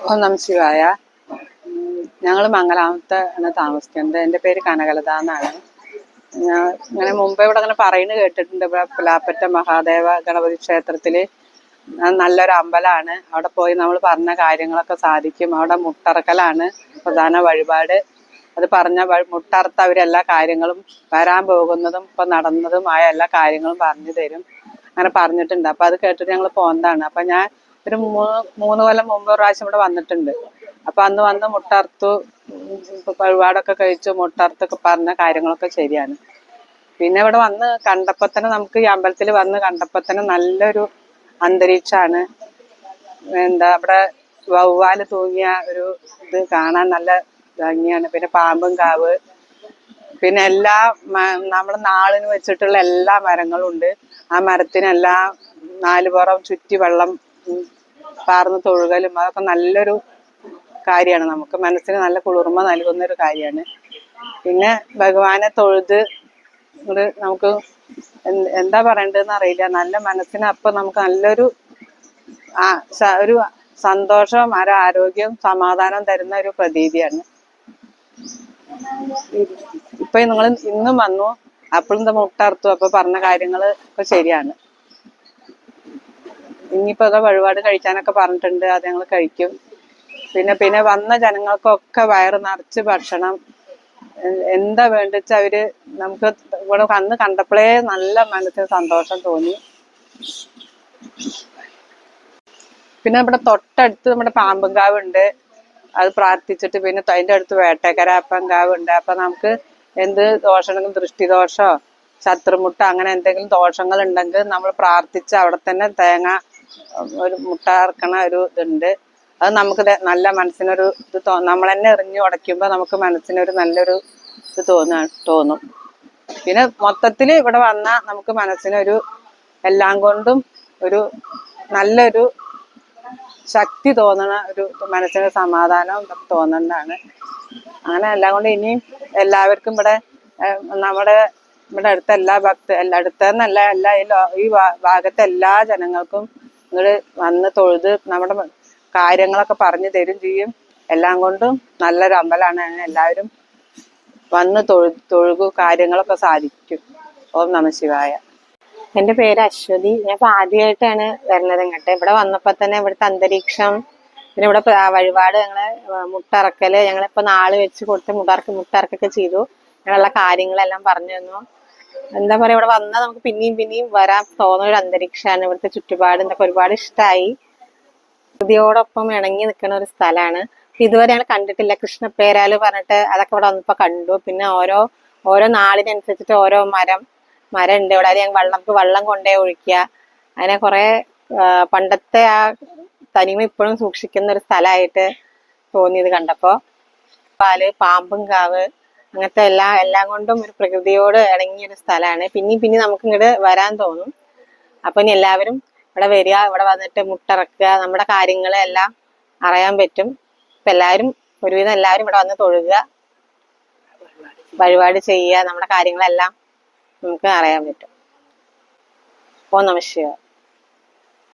ഓ നമശിവായ ഞങ്ങൾ മംഗലാമത്ത് ആണ് താമസിക്കുന്നത്. എന്റെ പേര് കനകലത എന്നാണ്. ഞാൻ ഇങ്ങനെ മുമ്പേ ഇവിടെ അങ്ങനെ പറയുന്നത് കേട്ടിട്ടുണ്ട്. പുലാപ്പറ്റ മഹാദേവ ഗണപതി ക്ഷേത്രത്തിൽ നല്ലൊരു അമ്പലമാണ് അവിടെ പോയി നമ്മൾ പറഞ്ഞ കാര്യങ്ങളൊക്കെ സാധിക്കും. അവിടെ മുട്ടറക്കലാണ് പ്രധാന വഴിപാട്. അത് പറഞ്ഞ മുട്ടർത്ത് അവരെല്ലാ കാര്യങ്ങളും വരാൻ പോകുന്നതും ഇപ്പൊ നടന്നതുമായ എല്ലാ കാര്യങ്ങളും പറഞ്ഞു തരും. അങ്ങനെ പറഞ്ഞിട്ടുണ്ട്. അപ്പൊ അത് കേട്ടിട്ട് ഞങ്ങൾ പോകുന്നതാണ് അപ്പൊ ഞാൻ ഒരു മൂന്ന് മൂന്ന് കൊല്ലം മുമ്പ് പ്രാവശ്യം ഇവിടെ വന്നിട്ടുണ്ട്. അപ്പൊ അന്ന് വന്ന് മുട്ടർത്തു വഴിപാടൊക്കെ കഴിച്ചു മുട്ടർത്തൊക്കെ പറഞ്ഞ കാര്യങ്ങളൊക്കെ ശരിയാണ്. പിന്നെ ഇവിടെ വന്ന് കണ്ടപ്പോ തന്നെ നമുക്ക് ഈ അമ്പലത്തിൽ വന്ന് കണ്ടപ്പോ തന്നെ നല്ലൊരു അന്തരീക്ഷമാണ് എന്താ അവിടെ വവ്വാൽ തൂങ്ങിയ ഒരു ഇത് കാണാൻ നല്ല ഭംഗിയാണ്. പിന്നെ പാമ്പും കാവ്. പിന്നെ എല്ലാ നമ്മുടെ നാളിന് വെച്ചിട്ടുള്ള എല്ലാ മരങ്ങളും ഉണ്ട്. ആ മരത്തിനെല്ലാം നാല് പുറം ചുറ്റി വെള്ളം പാർന്ന് തൊഴുകലും അതൊക്കെ നല്ലൊരു കാര്യമാണ്. നമുക്ക് മനസ്സിന് നല്ല കുളിർമ നൽകുന്ന ഒരു കാര്യമാണ്. പിന്നെ ഭഗവാനെ തൊഴുത് നമുക്ക് എന്ത് പറയണ്ടതെന്ന് അറിയില്ല. നല്ല മനസ്സിന് അപ്പൊ നമുക്ക് നല്ലൊരു ആ ഒരു സന്തോഷം ഒരു ആരോഗ്യം സമാധാനം തരുന്ന ഒരു പ്രതീതിയാണ്. ഇപ്പൊ നിങ്ങൾ ഇന്നും വന്നു. അപ്പോഴും എന്താ മുട്ടറുത്തു അപ്പൊ പറഞ്ഞ കാര്യങ്ങൾ ഒക്കെ ശരിയാണ്. ഇനിയിപ്പോ അതാ വഴിപാട് കഴിക്കാനൊക്കെ പറഞ്ഞിട്ടുണ്ട് അത് ഞങ്ങൾ കഴിക്കും. പിന്നെ പിന്നെ വന്ന ജനങ്ങൾക്കൊക്കെ വയറ് നിറച്ച് ഭക്ഷണം. എന്താ വേണ്ടിച്ച അവർ നമുക്ക് ഇവിടെ അന്ന് കണ്ടപ്പോഴേ നല്ല മനസ്സിന് സന്തോഷം തോന്നി. പിന്നെ നമ്മുടെ തൊട്ടടുത്ത് നമ്മുടെ പാമ്പങ്കാവ് ഉണ്ട് അത് പ്രാർത്ഥിച്ചിട്ട് പിന്നെ അതിന്റെ അടുത്ത് വേട്ടക്കരാപ്പങ്കാവ് ഉണ്ട് അപ്പൊ നമുക്ക് എന്ത് ദോഷമുണ്ടെങ്കിലും ദൃഷ്ടിദോഷോ ശത്രുമുട്ട അങ്ങനെ എന്തെങ്കിലും ദോഷങ്ങൾ ഉണ്ടെങ്കിൽ നമ്മൾ പ്രാർത്ഥിച്ച് അവിടെ തന്നെ തേങ്ങ ഒരു മുട്ടാർക്കണ ഒരു ഇതുണ്ട്. അത് നമുക്ക് നല്ല മനസ്സിനൊരു ഇത് തോ നമ്മൾ തന്നെ എറിഞ്ഞു ഉടയ്ക്കുമ്പോൾ നമുക്ക് മനസ്സിനൊരു നല്ലൊരു ഇത് തോന്നാ തോന്നും. പിന്നെ മൊത്തത്തിൽ ഇവിടെ വന്നാൽ നമുക്ക് മനസ്സിനൊരു എല്ലാം കൊണ്ടും ഒരു നല്ലൊരു ശക്തി തോന്നണ ഒരു മനസ്സിന് സമാധാനം ഇതൊക്കെ അങ്ങനെ എല്ലാം കൊണ്ട് ഇനിയും എല്ലാവർക്കും ഇവിടെ നമ്മുടെ ഇവിടെ അടുത്ത എല്ലാ ഭക്ത എല്ലാ അടുത്തെന്നല്ല എല്ലാ ഈ ഭാഗത്തെ എല്ലാ ജനങ്ങൾക്കും ഇങ്ങോട്ട് വന്ന് തൊഴുത് നമ്മുടെ കാര്യങ്ങളൊക്കെ പറഞ്ഞു തരും ചെയ്യും. എല്ലാം കൊണ്ടും നല്ലൊരു അമ്പലമാണ് എല്ലാവരും വന്ന് തൊഴു തൊഴുകു കാര്യങ്ങളൊക്കെ സാധിക്കും. ഓം നമ ശിവായ. എന്റെ പേര് അശ്വതി. ഞാൻ ഇപ്പൊ ആദ്യമായിട്ടാണ് വരുന്നത് ഇങ്ങോട്ട്. ഇവിടെ വന്നപ്പോ തന്നെ ഇവിടുത്തെ അന്തരീക്ഷം പിന്നെ ഇവിടെ വഴിപാട് ഞങ്ങൾ മുട്ടറക്കൽ ഞങ്ങളിപ്പോ നാൾ വെച്ച് കൊടുത്ത് മുട്ടറക്ക് മുട്ടറക്കൊക്കെ ചെയ്തു. ഞങ്ങളുള്ള കാര്യങ്ങളെല്ലാം പറഞ്ഞു തന്നു. എന്താ പറയാ ഇവിടെ വന്നാൽ നമുക്ക് പിന്നെയും പിന്നെയും വരാൻ തോന്നുന്ന ഒരു അന്തരീക്ഷമാണ്. ഇവിടുത്തെ ചുറ്റുപാട് എന്തൊക്കെ ഒരുപാട് ഇഷ്ടമായി പ്രകൃതിയോടൊപ്പം ഇണങ്ങി നിൽക്കുന്ന ഒരു സ്ഥലമാണ് ഇതുവരെ ഞങ്ങൾ കണ്ടിട്ടില്ല. കൃഷ്ണപ്പേരാൽ പറഞ്ഞിട്ട് അതൊക്കെ ഇവിടെ വന്നപ്പോ കണ്ടു. പിന്നെ ഓരോ ഓരോ നാളിനനുസരിച്ചിട്ട് ഓരോ മരം മരം ഉണ്ട് ഇവിടെ ഞങ്ങൾ വെള്ളം വെള്ളം കൊണ്ടേ ഒഴിക്കുക. അങ്ങനെ കുറെ പണ്ടത്തെ ആ തനിമ ഇപ്പോഴും സൂക്ഷിക്കുന്ന ഒരു സ്ഥലമായിട്ട് തോന്നിയത് കണ്ടപ്പോ. പാൽ പാമ്പും കാവ് അങ്ങനത്തെ എല്ലാ എല്ലാം കൊണ്ടും ഒരു പ്രകൃതിയോട് ഇണങ്ങിയ ഒരു സ്ഥലമാണ്. പിന്നെയും പിന്നെ നമുക്ക് ഇങ്ങോട്ട് വരാൻ തോന്നും. അപ്പൊ ഇനി എല്ലാവരും ഇവിടെ വരിക ഇവിടെ വന്നിട്ട് മുട്ടിറക്കുക നമ്മുടെ കാര്യങ്ങളെല്ലാം അറിയാൻ പറ്റും. ഇപ്പൊ എല്ലാവരും ഒരുവിധം എല്ലാവരും ഇവിടെ വന്ന് തൊഴുക വഴിപാട് ചെയ്യുക നമ്മുടെ കാര്യങ്ങളെല്ലാം നമുക്ക് അറിയാൻ പറ്റും. ഓ നമ